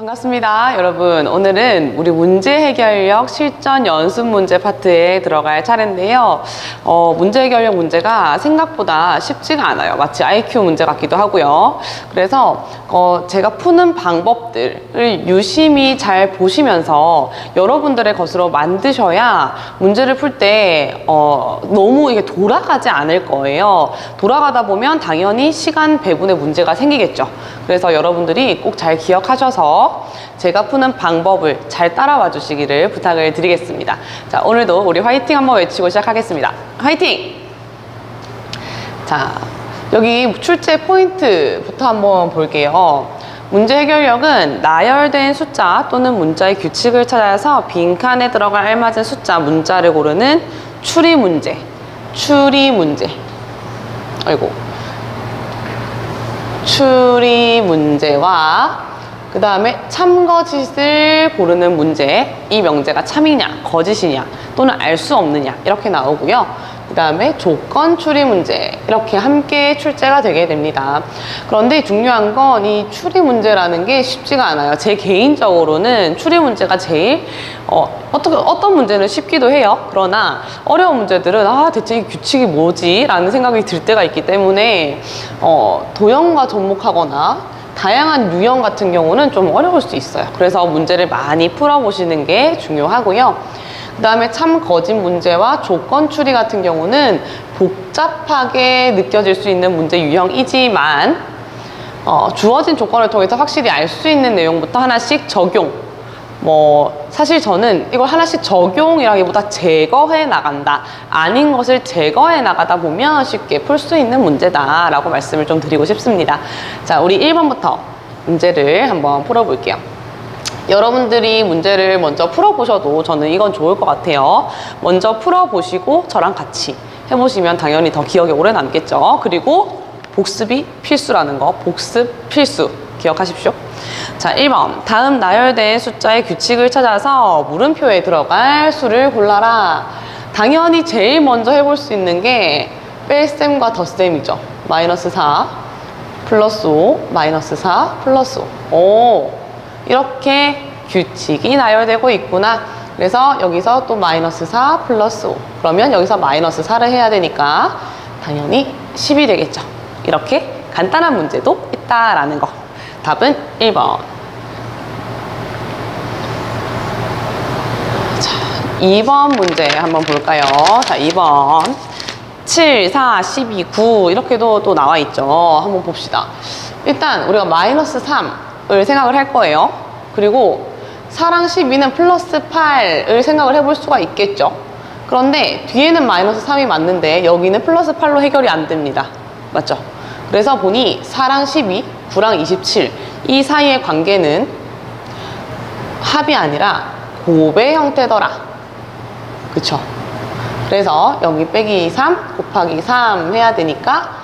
반갑습니다, 여러분. 오늘은 우리 문제 해결력 실전 연습 문제 파트에 들어갈 차례인데요. 어, 문제 해결력 문제가 생각보다 쉽지가 않아요. 마치 IQ 문제 같기도 하고요. 그래서 어, 제가 푸는 방법들을 유심히 잘 보시면서 여러분들의 것으로 만드셔야 문제를 풀때 어, 너무 이게 돌아가지 않을 거예요. 돌아가다 보면 당연히 시간 배분의 문제가 생기겠죠. 그래서 여러분들이 꼭 잘 기억하셔서 제가 푸는 방법을 잘 따라와 주시기를 부탁을 드리겠습니다. 자, 오늘도 우리 화이팅 한번 외치고 시작하겠습니다. 화이팅! 자, 여기 출제 포인트부터 한번 볼게요. 문제 해결력은 나열된 숫자 또는 문자의 규칙을 찾아서 빈칸에 들어갈 알맞은 숫자 문자를 고르는 추리 문제. 추리 문제. 아이고. 추리 문제와 그 다음에 참거짓을 고르는 문제 이 명제가 참이냐 거짓이냐 또는 알 수 없느냐 이렇게 나오고요. 그 다음에 조건 추리 문제 이렇게 함께 출제가 되게 됩니다. 그런데 중요한 건 이 추리 문제라는 게 쉽지가 않아요. 제 개인적으로는 추리 문제가 제일 어, 어떻게 어떤 문제는 쉽기도 해요. 그러나 어려운 문제들은 아 대체 이 규칙이 뭐지? 라는 생각이 들 때가 있기 때문에 어, 도형과 접목하거나 다양한 유형 같은 경우는 좀 어려울 수 있어요. 그래서 문제를 많이 풀어보시는 게 중요하고요. 그 다음에 참 거짓 문제와 조건 추리 같은 경우는 복잡하게 느껴질 수 있는 문제 유형이지만 어, 주어진 조건을 통해서 확실히 알 수 있는 내용부터 하나씩 적용. 뭐 사실 저는 이걸 하나씩 적용이라기보다 제거해 나간다. 아닌 것을 제거해 나가다 보면 쉽게 풀 수 있는 문제다 라고 말씀을 좀 드리고 싶습니다. 자, 우리 1번부터 문제를 한번 풀어볼게요. 여러분들이 문제를 먼저 풀어보셔도 저는 이건 좋을 것 같아요. 먼저 풀어보시고 저랑 같이 해보시면 당연히 더 기억에 오래 남겠죠. 그리고 복습이 필수라는 거, 복습 필수 기억하십시오. 자, 1번. 다음 나열된 숫자의 규칙을 찾아서 물음표에 들어갈 수를 골라라. 당연히 제일 먼저 해볼 수 있는 게 뺄셈과 덧셈이죠. 마이너스 4, 플러스 5, 마이너스 4, 플러스 5. 오, 이렇게 규칙이 나열되고 있구나. 그래서 여기서 또 마이너스 4 플러스 5. 그러면 여기서 마이너스 4를 해야 되니까 당연히 10이 되겠죠. 이렇게 간단한 문제도 있다라는 거. 답은 1번. 자, 2번 문제 한번 볼까요? 자, 2번. 7, 4, 12, 9 이렇게도 또 나와 있죠. 한번 봅시다. 일단 우리가 마이너스 3을 생각을 할 거예요. 그리고 4랑 12는 플러스 8을 생각을 해볼 수가 있겠죠. 그런데 뒤에는 마이너스 3이 맞는데 여기는 플러스 8로 해결이 안 됩니다. 맞죠? 그래서 보니 4랑 12, 9랑 27 이 사이의 관계는 합이 아니라 곱의 형태더라. 그쵸? 그래서 여기 빼기 3 곱하기 3 해야 되니까